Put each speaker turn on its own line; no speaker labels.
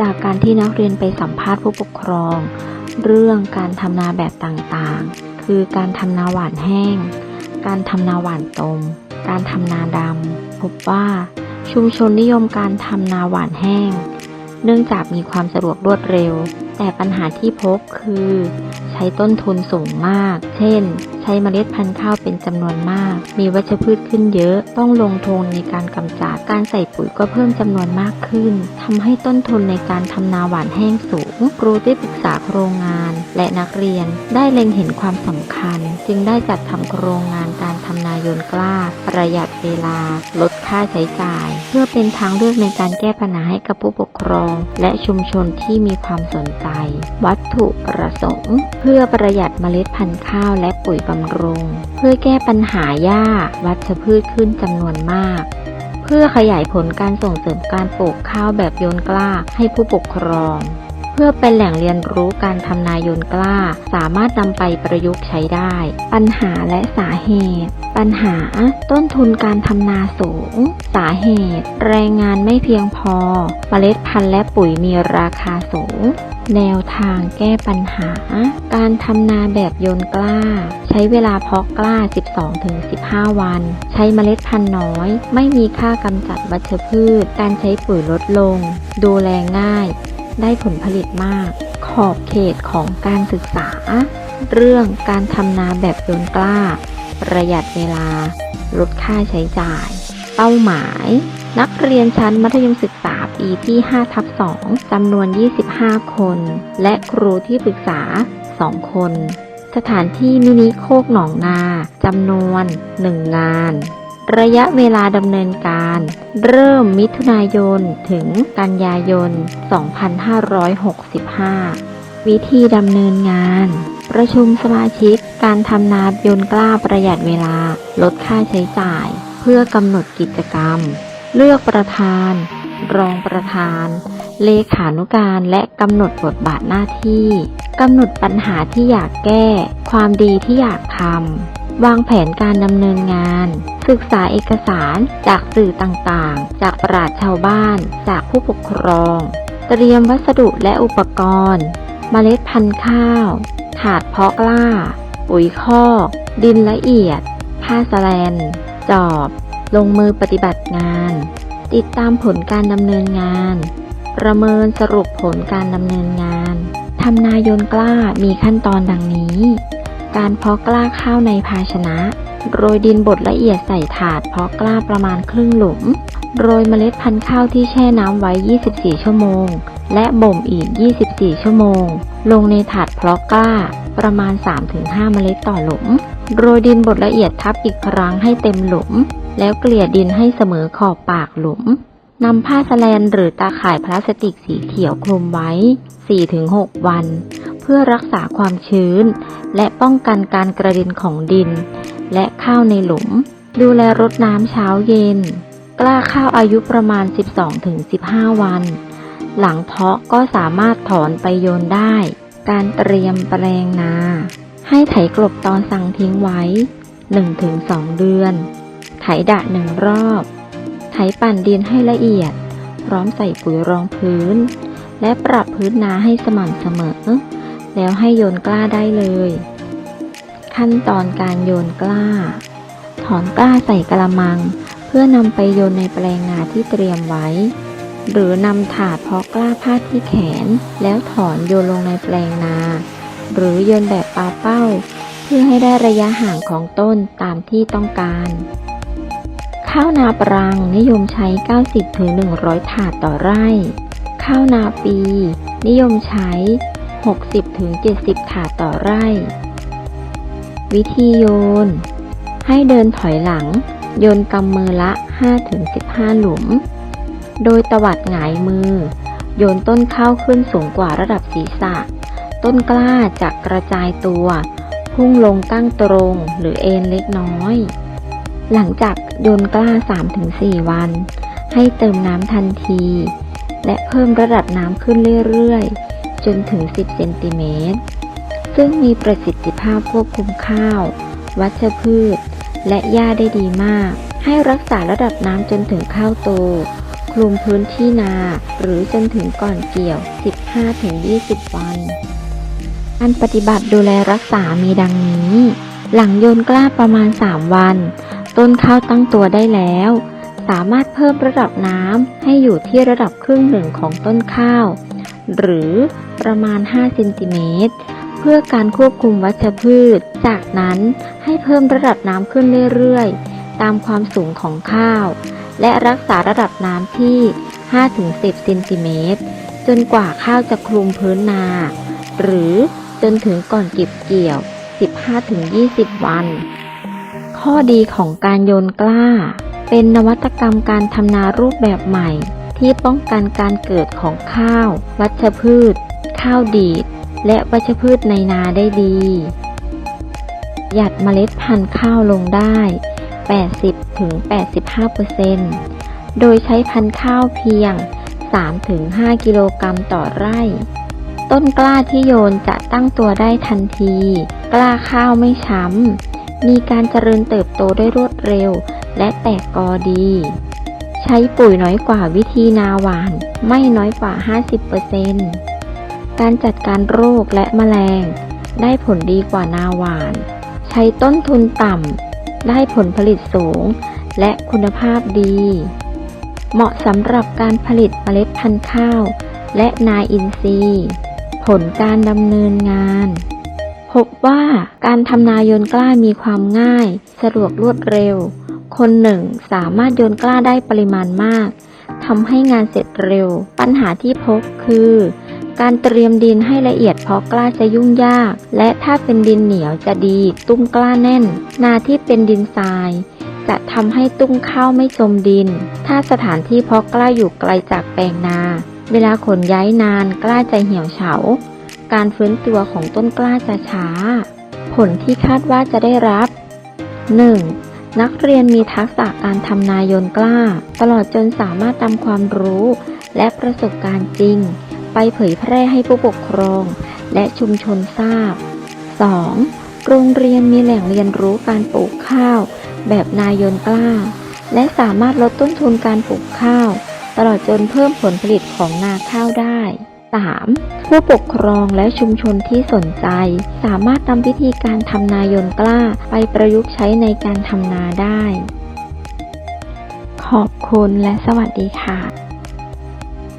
จากการที่นักเรียนไปสัมภาษณ์ผู้ปกครอง เรื่องการทำนาแบบต่างๆ คือการทำนาหวานแห้ง การทำนาหวานตม การทำนาดำพบว่า ชุมชนนิยมการทำนาหวานแห้ง เนื่องจากมีความสะดวกรวดเร็ว แต่ปัญหาที่พบคือ ใช้ต้นทุนสูงมาก เช่น ใช้เมล็ดพันธุ์ข้าวเป็นจำนวนมาก มีวัชพืชขึ้นเยอะ ต้องลงทุนในการกำจัด การใส่ปุ๋ยก็เพิ่มจำนวนมากขึ้น ทำให้ต้นทุนในการทำนาหวานแห้งสูง ครูได้ปรึกษาโครงงาน และนักเรียนได้เล็งเห็นความสำคัญ จึงได้จัดทำโครงงานการทำนายนกล้า ประหยัดเวลา ลดค่าใช้จ่าย เพื่อเป็นทางเลือกในการแก้ปัญหาให้กับผู้ปกครอง และชุมชนที่มีความสนใจ วัตถุประสงค์ เพื่อประหยัดเมล็ดพันธุ์ข้าวและปุ๋ยบำรุง เพื่อแก้ปัญหาหญ้า วัชพืชขึ้นจำนวนมากเพื่อขยายผลการส่งเสริมการปลูกข้าวแบบโยนกล้าให้ผู้ปกครอง พื่อเป็นแหล่งเรียนรู้การทำนาโยนกล้า สามารถนำไปประยุกต์ใช้ได้ ปัญหาและสาเหตุ ปัญหา ต้นทุนการทำนาสูง สาเหตุ แรงงานไม่เพียงพอ เมล็ดพันธุ์และปุ๋ยมีราคาสูง แนวทางแก้ปัญหา การทำนาแบบโยนกล้า ใช้เวลาเพาะกล้า 12-15 วัน ใช้เมล็ดพันธุ์น้อย ไม่มีค่ากำจัดวัชพืช การใช้ปุ๋ยลดลง ดูแลง่าย ได้ผลผลิตมาก ขอบเขตของการศึกษา เรื่องการทำนาแบบโยนกล้า ประหยัดเวลา ลดค่าใช้จ่าย เป้าหมาย นักเรียนชั้นมัธยมศึกษาปีที่5ทับ2จำนวน 25 คน และครูที่ปรึกษา 2 คน สถานที่มินิโคกหนองนาจำนวน 1 งาน ระยะเวลาดำเนินการ เริ่มมิถุนายนถึงกันยายน 2565 วิธีดำเนินงาน ประชุมสมาชิกการทำนาโยนกล้าประหยัดเวลา ลดค่าใช้จ่าย เพื่อกำหนดกิจกรรม เลือกประธาน รองประธาน เลขานุการและกำหนดบทบาทหน้าที่กำหนดปัญหาที่อยากแก้ ความดีที่อยากทำ วางแผนการดำเนินงาน ศึกษาเอกสารจากสื่อต่างๆ จากปราชชาวบ้าน จากผู้ปกครอง เตรียมวัสดุและอุปกรณ์ เมล็ดพันธุ์ข้าว ถาดเพาะกล้า ปุ๋ยคอก ดินละเอียด ผ้าสแลน จอบ ลงมือปฏิบัติงาน ติดตามผลการดำเนินงาน ประเมินสรุปผลการดำเนินงานทำนายนกล้ามีขั้นตอนดังนี้ การเพาะกล้าข้าวในภาชนะ โรยดินบดละเอียดใส่ถาดเพาะกล้าประมาณครึ่งหลุม โรยเมล็ดพันธุ์ข้าวที่แช่น้ำไว้ 24 ชั่วโมง และบ่มอีก 24 ชั่วโมง ลงในถาดเพาะกล้าประมาณ 3-5 เมล็ดต่อหลุม โรยดินบดละเอียดทับอีกครั้งให้เต็มหลุม แล้วเกลี่ยดินให้เสมอขอบปากหลุมนำผ้าสแลนหรือตาข่ายพลาสติกสีเขียวคลุมไว้ 4-6 วัน เพื่อรักษาความชื้น และป้องกันการกระเด็นของดิน และข้าวในหลุม ดูแลรดน้ำเช้าเย็น กล้าข้าวอายุประมาณ 12-15 วัน หลังเพาะก็สามารถถอนไปโยนได้ การเตรียมแปลงนา ให้ไถกลบตอนสั่งทิ้งไว้ 1-2 เดือน ไถดะหนึ่งรอบ ไถปั่นดินให้ละเอียด พร้อมใส่ปุ๋ยรองพื้น และปรับพื้นนาให้สม่ำเสมอ แล้วให้โยนกล้าได้เลย ขั้นตอนการโยนกล้า ถอนกล้าใส่กระมัง เพื่อนำไปโยนในแปลงนาที่เตรียมไว้ หรือนำถาดเพาะกล้าพาดที่แขน แล้วถอนโยนลงในแปลงนา หรือโยนแบบปลาเป้า เพื่อให้ได้ระยะห่างของต้นตามที่ต้องการ ข้าวนาปรังนิยมใช้ 90-100 ถาดต่อไร่ ข้าวนาปี นิยมใช้ 60-70 ถาดต่อไร่ วิธีโยน ให้เดินถอยหลัง โยนกำมือละ 5-15 หลุม โดยตวัดหงายมือ โยนต้นข้าวขึ้นสูงกว่าระดับศีรษะ ต้นกล้าจะกระจายตัว พุ่งลงตั้งตรงหรือเอ็นเล็กน้อย หลังจากโยนกล้า 3-4 วัน ให้เติมน้ำทันที และเพิ่มระดับน้ำขึ้นเรื่อยๆ จนถึง 10 เซนติเมตร ซึ่งมีประสิทธิภาพควบคุมข้าว วัชพืช และหญ้าได้ดีมาก ให้รักษาระดับน้ำจนถึงข้าวโต คลุมพื้นที่นา หรือจนถึงก่อนเกี่ยว 15-20 วัน การปฏิบัติดูแลรักษามีดังนี้ หลังโยนกล้าประมาณ 3 วัน ต้นข้าวตั้งตัวได้แล้วสามารถเพิ่มระดับน้ำให้อยู่ที่ระดับครึ่งหนึ่งของต้นข้าว หรือประมาณ 5 เซนติเมตร เพื่อการควบคุมวัชพืช จากนั้นให้เพิ่มระดับน้ำขึ้นเรื่อยๆ ตามความสูงของข้าว และรักษาระดับน้ำที่ 5-10 เซนติเมตร จนกว่าข้าวจะคลุมพื้นนา หรือจนถึงก่อนเก็บเกี่ยว 15-20 วัน ข้อดีของการโยนกล้า เป็นนวัตกรรมการทำนารูปแบบใหม่ ที่ป้องกันการเกิดของข้าว วัชพืช ข้าวดีด และวัชพืชในนาได้ดี หยัดเมล็ดพันธุ์ข้าวลงได้ 80-85%โดยใช้พันธุ์ข้าวเพียง 3-5 กิโลกรัมต่อไร่ ต้นกล้าที่โยนจะตั้งตัวได้ทันที กล้าข้าวไม่ช้ำมีการเจริญเติบโตได้รวดเร็ว และแตกกอดี ใช้ปุ๋ยน้อยกว่าวิธีนาหวานไม่น้อยกว่า 50%การจัดการโรคและแมลง ได้ผลดีกว่านาหวาน ใช้ต้นทุนต่ำ ได้ผลผลิตสูง และคุณภาพดี เหมาะสำหรับการผลิตเมล็ดพันธุ์ข้าว และนาอินทรีย์ ผลการดำเนินงาน พบว่าการทำนายนกล้ามีความง่าย สะดวกรวดเร็ว คนหนึ่งสามารถโยนกล้าได้ปริมาณมากทำให้งานเสร็จเร็ว ปัญหาที่พบคือ การเตรียมดินให้ละเอียดเพราะกล้าจะยุ่งยาก และถ้าเป็นดินเหนียวจะดี ตุ้มกล้าแน่น นาที่เป็นดินทราย จะทำให้ตุ้มข้าวไม่จมดิน ถ้าสถานที่เพาะกล้าอยู่ไกลจากแปลงนา เวลาขนย้ายนานกล้าจะเหี่ยวเฉา การฟื้นตัวของต้นกล้าจะช้า ผลที่คาดว่าจะได้รับ 1. นักเรียนมีทักษะการทำนายนกล้า ตลอดจนสามารถนำความรู้ และประสบการณ์จริง ไปเผยแพร่ให้ผู้ปกครอง และชุมชนทราบ 2. โรงเรียนมีแหล่งเรียนรู้การปลูกข้าว แบบนายนกล้า และสามารถลดต้นทุนการปลูกข้าว ตลอดจนเพิ่มผลผลิตของนาข้าวได้ 3. ผู้ปกครองและชุมชนที่สนใจ สามารถนำวิธีการทำนายนกล้าไปประยุกต์ใช้ในการทำนาได้ ขอบคุณและสวัสดีค่ะ